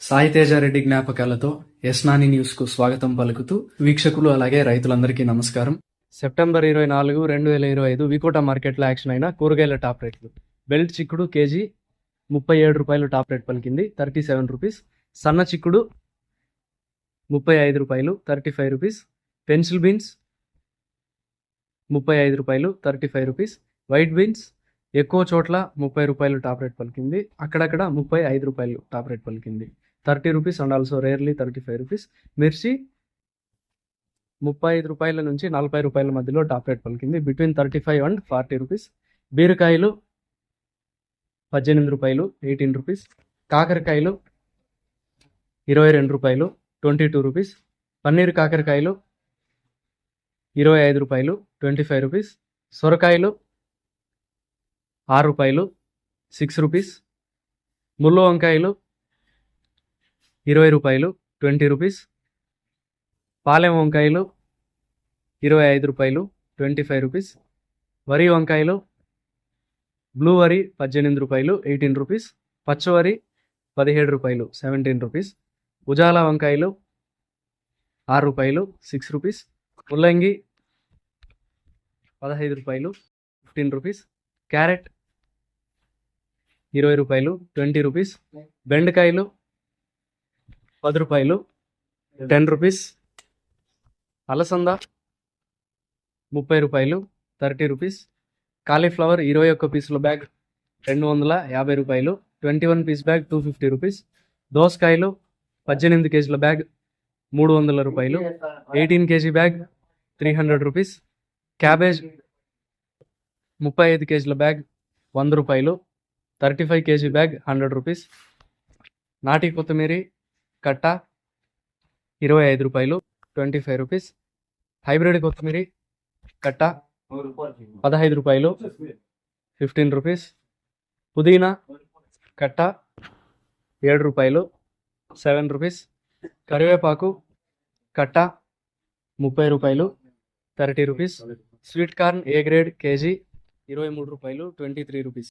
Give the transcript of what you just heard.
సాయితేజారెడ్డి జ్ఞాపకాలతో యస్నాని న్యూస్కు స్వాగతం పలుకుతూ వీక్షకులు అలాగే రైతులందరికీ నమస్కారం. సెప్టెంబర్ ఇరవై నాలుగు రెండు వేల ఇరవై ఐదు వికోట మార్కెట్లో యాక్షన్ అయిన కూరగాయల టాప్ రేట్లు. బెల్ట్ చిక్కుడు కేజీ ముప్పై ఏడు రూపాయలు టాప్ రేట్ పలికింది థర్టీ సెవెన్ రూపీస్. సన్న చిక్కుడు ముప్పై ఐదు రూపాయలు thirty five rupees. Pencil beans ముప్పై ఐదు రూపాయలు thirty five rupees. White beans ఎక్కువ చోట్ల ముప్పై రూపాయలు టాప్ రేట్ పలికింది అక్కడక్కడ ముప్పై ఐదు రూపాయలు టాప్ రేట్ పలికింది. Thirty rupees and also rarely thirty five rupees. మిర్చి ముప్పై ఐదు రూపాయల నుంచి నలభై రూపాయల మధ్యలో టాప్ రేట్ పలికింది. Between thirty five and forty rupees. బీరకాయలు పద్దెనిమిది రూపాయలు ఎయిటీన్ రూపీస్. కాకరకాయలు ఇరవై రెండు రూపాయలు ట్వంటీ టూ రూపీస్. పన్నీర్ కాకరకాయలు ఇరవై ఐదు రూపాయలు ట్వంటీ ఫైవ్ రూపీస్. సొరకాయలు ఆరు రూపాయలు సిక్స్ రూపీస్. ముళ్ళు వంకాయలు ఇరవై రూపాయలు ట్వంటీ రూపీస్. పాలెం వంకాయలు ఇరవై ఐదు రూపాయలు ట్వంటీ ఫైవ్ రూపీస్. వరి వంకాయలు బ్లూ వరి పద్దెనిమిది రూపాయలు ఎయిటీన్ రూపీస్. పచ్చవరి పదిహేడు రూపాయలు సెవెంటీన్ రూపీస్. ఉజాలా వంకాయలు ఆరు రూపాయలు సిక్స్ రూపీస్. ముల్లంగి పదహైదు రూపాయలు ఫిఫ్టీన్ రూపీస్. క్యారెట్ ఇరవై రూపాయలు ట్వంటీ రూపీస్. బెండకాయలు పది రూపాయలు టెన్ రూపీస్ అలసంద ముప్పై రూపాయలు థర్టీ రూపీస్ కాలీఫ్లవర్ ఇరవై ఒక్క పీసుల బ్యాగ్ రెండు వందల యాభై రూపాయలు twenty one piece bag two fifty rupees దోసకాయలు పద్దెనిమిది కేజీల బ్యాగ్ మూడు వందల రూపాయలు eighteen kg bag three hundred rupees cabbage ముప్పై ఐదు కేజీల బ్యాగ్ వంద రూపాయలు thirty five kg bag hundred rupees నాటి కొత్తిమీరి కట్ట ఇరవై ఐదు రూపాయలు ట్వంటీ ఫైవ్ రూపీస్. హైబ్రిడ్ కొత్తిమీరి కట్ట పదహైదు రూపాయలు ఫిఫ్టీన్ రూపీస్. పుదీనా కట్ట ఏడు రూపాయలు సెవెన్ రూపీస్. కరివేపాకు కట్ట ముప్పై రూపాయలు thirty rupees. Sweet corn A grade KG? ఇరవై మూడు రూపాయలు ట్వంటీ త్రీ రూపీస్.